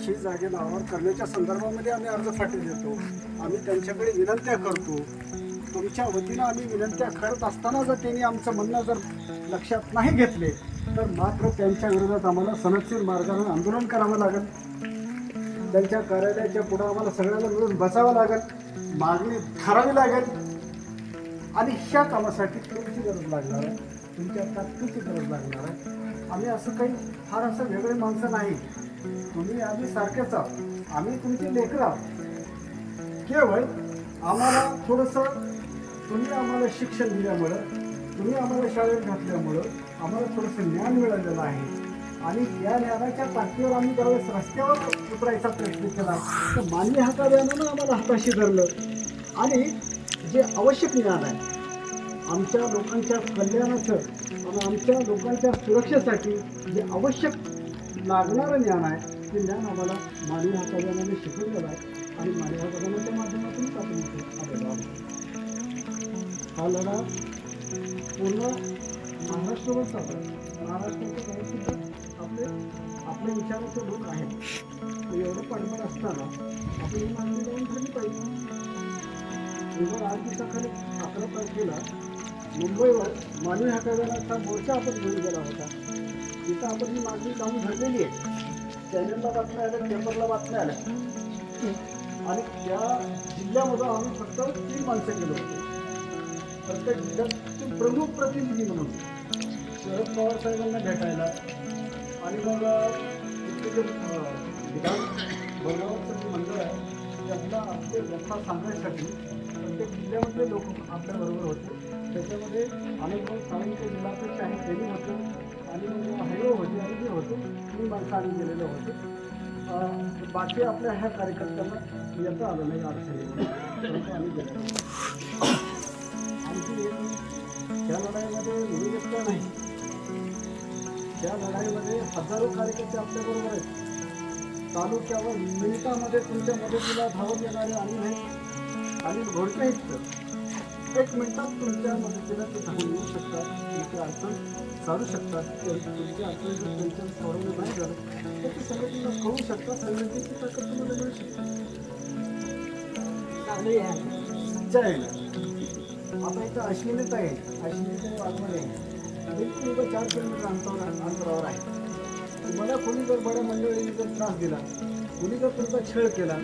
ही जागे नावावर करण्याच्या संदर्भामध्ये आम्ही अर्ज फाटी देतो. आम्ही त्यांच्याकडे विनंत्या करतो. तुमच्या वतीनं आम्ही विनंत्या करत असताना जर त्यांनी आमचं म्हणणं जर लक्षात नाही घेतले तर मात्र त्यांच्या विरोधात आम्हाला सनदशीर मार्गाने आंदोलन करावं लागेल. त्यांच्या कार्यालयाच्या पुढं आम्हाला सगळ्यांना मिळून बसावं लागेल मागणी ठरावी लागेल. आणि ह्या कामासाठी तुमची गरज लागणार आहे. तुमच्या ताकदीची गरज लागणार आहे. आम्ही असं काही फार असं वेगळे माणसं नाही. तुम्ही आम्ही सारखेच आहोत. आम्ही तुमचे लेकरं आहोत. केवळ आम्हाला थोडंसं तुम्ही आम्हाला शिक्षण दिल्यामुळं तुम्ही आम्हाला शाळेत घातल्यामुळं आम्हाला थोडंसं ज्ञान मिळालेलं आहे. आणि या ज्ञानाच्या पाठीवर आम्ही ज्यावेळेस रस्त्यावर उतरायचा प्रयत्न केला तर मान्य हाताव्यानं आम्हाला हाताशी धरलं. आणि जे आवश्यक ज्ञान आहे आमच्या लोकांच्या कल्याणाचं आणि आमच्या लोकांच्या सुरक्षेसाठी जे आवश्यक लागणारं ज्ञान आहे ते ज्ञान आम्हाला मानवी हाताव्याने शिकवलेलं आहे आणि मानवी हाताव्यानाच्या माध्यमातूनच आपण इथे हा लढा पूर्ण महाराष्ट्रावर चालला महाराष्ट्राच्या सुद्धा आपले आपल्या विचाराचे लोक आहेत एवढं पाठबळ असताना आपण ही मागणी लावून झाली पाहिजे आज दिवसाखाली अकरा तारखेला मुंबईवर मानवी हकाव्याचा मोर्चा आपण घेऊन गेला होता. तिथं आपण ही मागणी लावून धरलेली आहे. चॅनलला बातम्या आल्या पेपरला बातम्या आल्या. आणि त्या जिल्ह्यामध्ये आम्ही फक्त तीन माणसं गेलो होतो. प्रत्येक जिल्ह्यात प्रमुख प्रतिनिधी म्हणून. शरद पवार साहेबांना भेटायला. आणि मग तिथले जे विधान भवनावरचं जे मंडळ आहे त्यांना आपले व्यथा सांगण्यासाठी प्रत्येक जिल्ह्यामधले लोक आपल्याबरोबर होते. त्याच्यामध्ये अनेक साळुंके जिल्हाध्यक्ष आहे त्यांनी होतं. आणि मग हरिओ होते आणि जे होते तीन माणसं आम्ही गेलेलो होतो. बाकी आपल्या ह्या कार्यकर्त्यांना येता आलं नाही. अडचणी आम्ही गेलो आणखी एक त्या लढाईमध्ये मुली एकटा नाही. त्या लढाईमध्ये हजारो कार्यकर्ते आपल्याबरोबर आहेत. तालुक्यावर मिनिटामध्ये तुमच्या मदतीला धावत येणारे आम्ही नाही. आणि घोडके आहेत एक मिनिटात तुमच्या मदतीला ते येऊ शकतात तुमची अडचण सारू शकतात. ते तुमची अडचण त्यांच्या सोडवणं नाही झालं तर ते संघटनेला कळू शकतात संघटनेची ताकद तुम्हाला मिळू शकते. जय आता इथं अश्विनीत आहे. अश्विनीचं वाघमध्ये आहे. बिलकुल चार किलोमीटर अंतरावर अंतरावर आहे. तुम्हाला कोणी जर बड्या मंडळीने जर त्रास दिला मुलीचा तुमचा छळ केला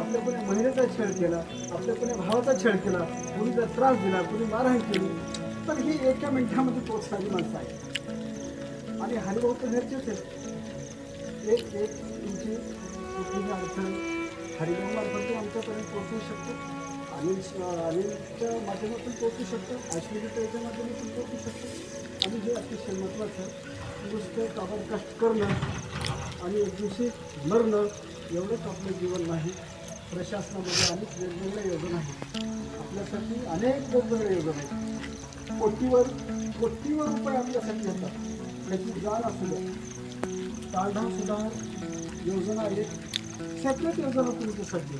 आपल्या कोणी महिलेचा छळ केला आपल्या कोणी भावाचा छळ केला मुलीचा त्रास दिला कुणी मारहाण केली तर ही एका मिनिटामध्ये पोचणारी माणसं आहे आणि हरिभाऊ तर घरचेच आहेत एक एक तुमची कुठलीही अडचण हरिभाऊ मार्फत आमच्यापर्यंत पोचवू शकतो. अनिल अनिलच्या माध्यमातून पोचू शकतो. अश्विनीच्या याच्या माध्यमातून पोचू शकतो. आणि हे अतिशय महत्त्वाचं आहे. नुसतं आपण कष्ट करणं आणि एक दिवशी मरणं एवढंच आपलं जीवन नाही. प्रशासनामध्ये अनेक वेगवेगळ्या योजना आहेत. आपल्यासाठी अनेक वेगवेगळ्या योजना आहेत. कोटीवर कोटीवर रुपये आपल्यासाठी येतात. त्याची जाण असू द्या. तांढा योजना आहेत. सेपरेट योजना तुमच्यासाठी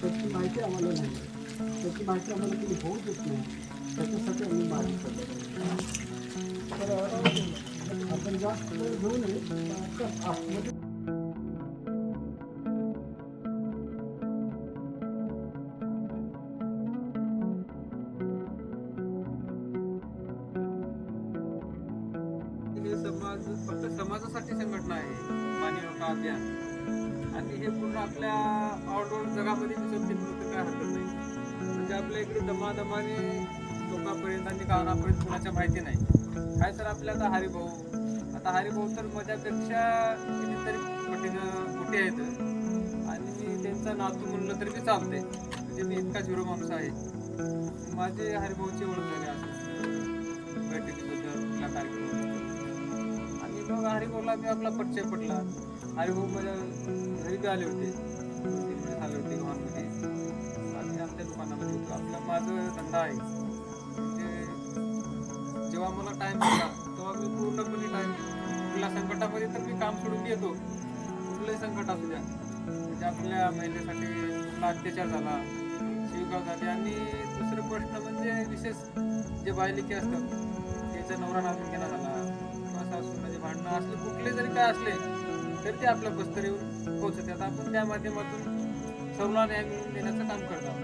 त्याची माहिती आम्हाला नाही. त्याची माहिती आम्हाला तुम्ही होऊ देत नाही. त्याच्यासाठी आम्ही माहिती करतो. तर आपण जास्त घेऊ नये. हे समाज फक्त समाजासाठी संघटना आहे. मानवी हक्क अभियान. आणि हे पूर्ण आपल्या ऑलरोड जगामध्ये दिसत तर काय हरकत नाही. म्हणजे आपल्या इकडे दमादमाने लोकांपर्यंत आणि कानापर्यंत कुणाच्या माहिती नाही. काय तर आपल्या आता हरिभाऊ? आता हरिभाऊ तर माझ्यापेक्षा कितीतरी मोठे मोठे आहेत. आणि त्यांचा नातू म्हणलं तरी मी चालते म्हणजे मी इतका झिरो माणूस आहे. माझे हरिभाऊची ओळख झाली असं बैठकीबद्दल कुठल्या कार्यक्रमाबद्दल आणि मग हरिभाऊला मी आपला परिचय पडला हरिभाऊ माझ्या घरी बी आले होते. आले होते घरामध्ये. आणि आमच्या दुकानामध्ये होतो. आपला माझं धंदा आहे. जेव्हा मला टाइम मिळाला तेव्हा मी पूर्णपणे टाइम कुठल्या संकटामध्ये तर मी काम सोडून घेतो कुठलंही संकट असू द्या. म्हणजे आपल्या महिलेसाठी कुठला अत्याचार झाला शिवगाव झाले आणि दुसरे प्रश्न म्हणजे विशेष जे बायलिके असतात त्याचा नवरा नागरिकांना झाला किंवा सासूनाचे भांडणं असले कुठले जरी काय असले तरी ते आपल्या बस्तर येऊन पोहोचतात. आपण त्या माध्यमातून सर्वांना न्याय मिळवून देण्याचं काम करत